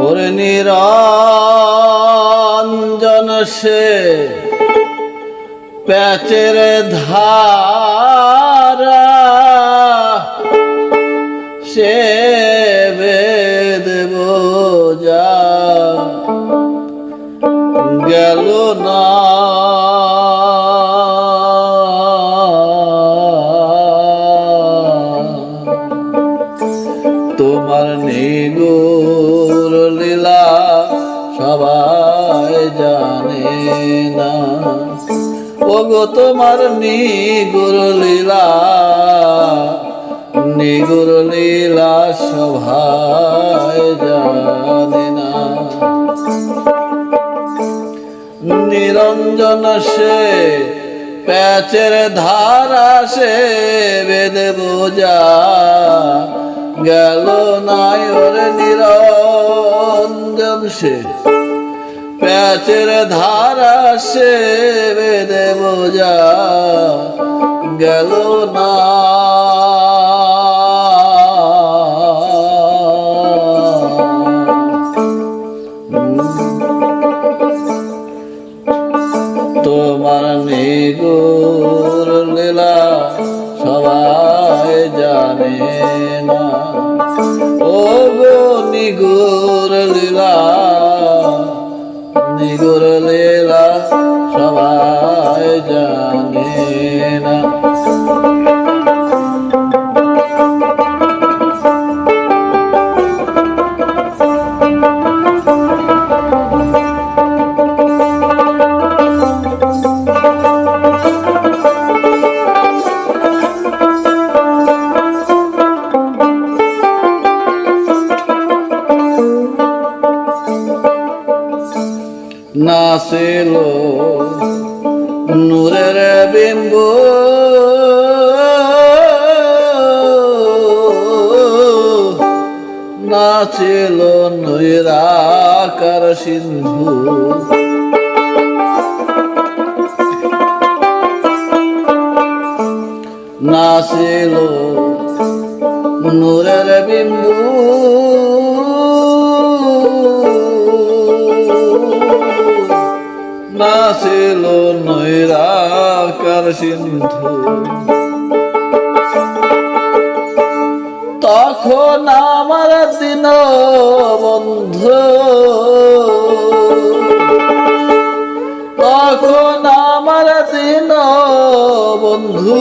ওরে নিরঞ্জন সে প্যাচের ধারা সে তোমার নিগুর লীলা সবাই জানে না। ওগো তোমার নিগুর লীলা নিগুর লীলা সবাই জানে না। নিরঞ্জন সে, প্যাচের ধারা সে বেদে বোঝা। গেল নাই ওরে নিরঞ্জন সে। প্যাচের ধারা সে বেদে বোঝা। গেল না সবাই জানে নাছিল নূরের বিম্বু। নাছিল নৈরাকার সিন্ধু। নাছিল নূরের বিন্দু নাছিল নৈরাকার সিন্ধু। তখন আমার দিন বন্ধু। তখন আমার দিন বন্ধু।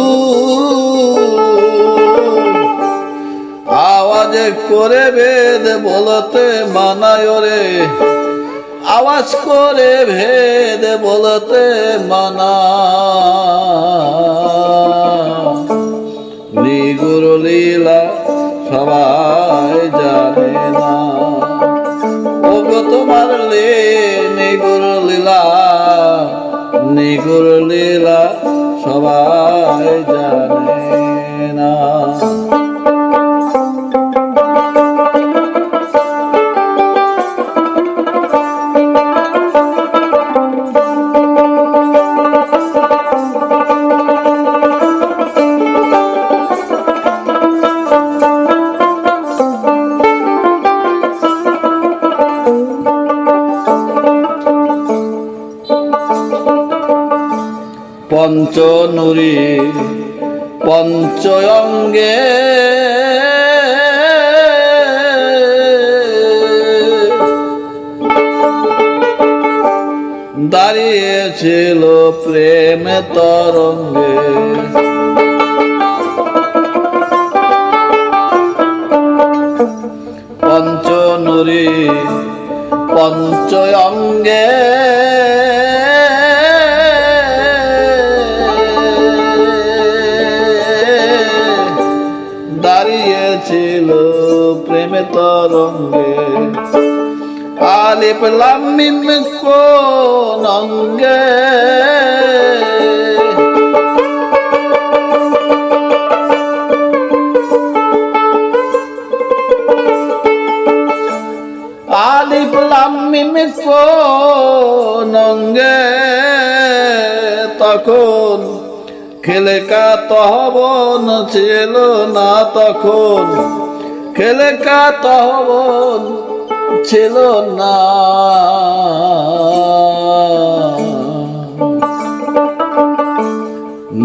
আওয়াজ করে বেদ বলতে মানায় রে। আওয়াজ করে ভেদ বলতে মানা। নিগুর লীলা সবাই জানে না। ওগো তোমার লে নিগুর লীলা নিগুর লীলা সবাই জানে পঞ্চনুরি পঞ্চয়ঙ্গে দাঁড়িয়েছিল প্রেম তরঙ্গে। পঞ্চনুরি পঞ্চয়ঙ্গে তরঙ্গে আলিপ লামিম কোন অঙ্গে আলিফ লাম মিম কোন অঙ্গে তখন খেলেকা তহবন ছিল না তখন। খেলেকা তহবন ছিল না।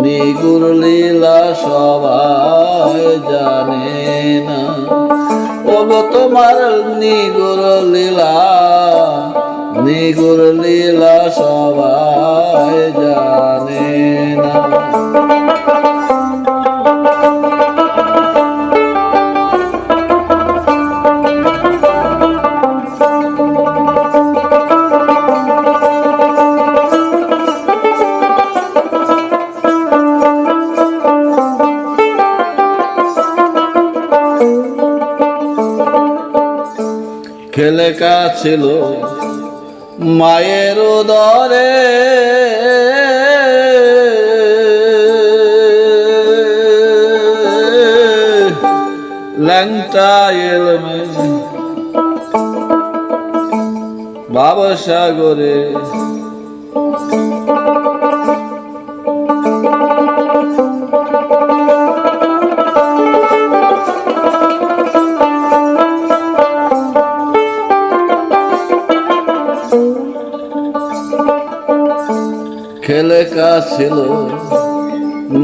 নিগুর লীলা সবাই জানে না। ওগো তোমার নিগুর লীলা নিগুর লীলা সবাই জানে না। খেলেকা ছিল মায়ের দরে বাবা সাগরে ছিল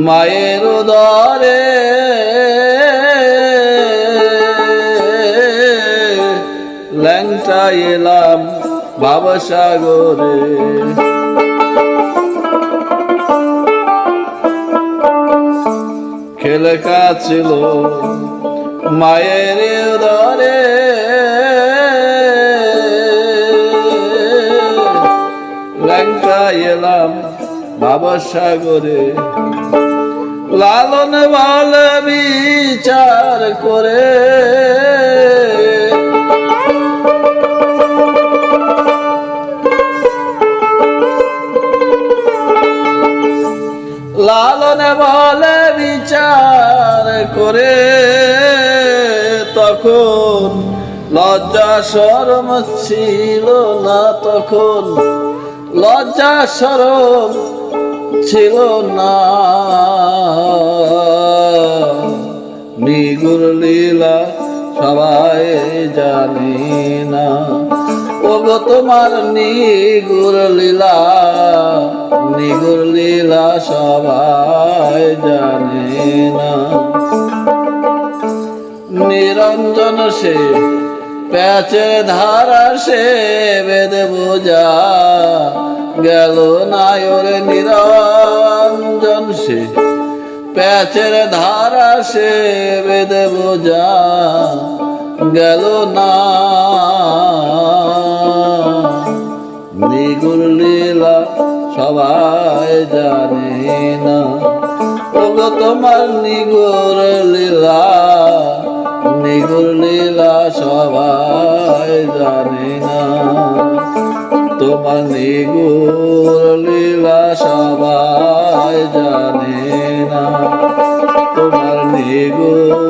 মায়ের দরে। ল্যাংটা এলাম বাবা সাগরে। খেলেকা ছিল মায়ের দরে। ল্যাংটা এলাম বাবা সাগরে, লালন বল বিচার করে। লালন বলে বিচার করে, তখন লজ্জা শরম ছিল না তখন। লজ্জা শরম ছিল না। নিগুর লীলা সবাই জানি না। ওগো তোমার নিগুর লীলা নিগুর লীলা সবাই জানে না। নিরঞ্জন সে, প্যাচের ধারা সে বেদ বোঝা। গেল নায়র নিরঞ্জন সে। প্যাচের ধারা সে বেদ বোঝা গেল না। নিগুর লীলা সবাই জানে না। ওগো তোমার নিগুর লীলা নিগুর লীলা সবাই জানে না। তোমার নিগুর লীলা সবাই জানে না। তোমার নিগুর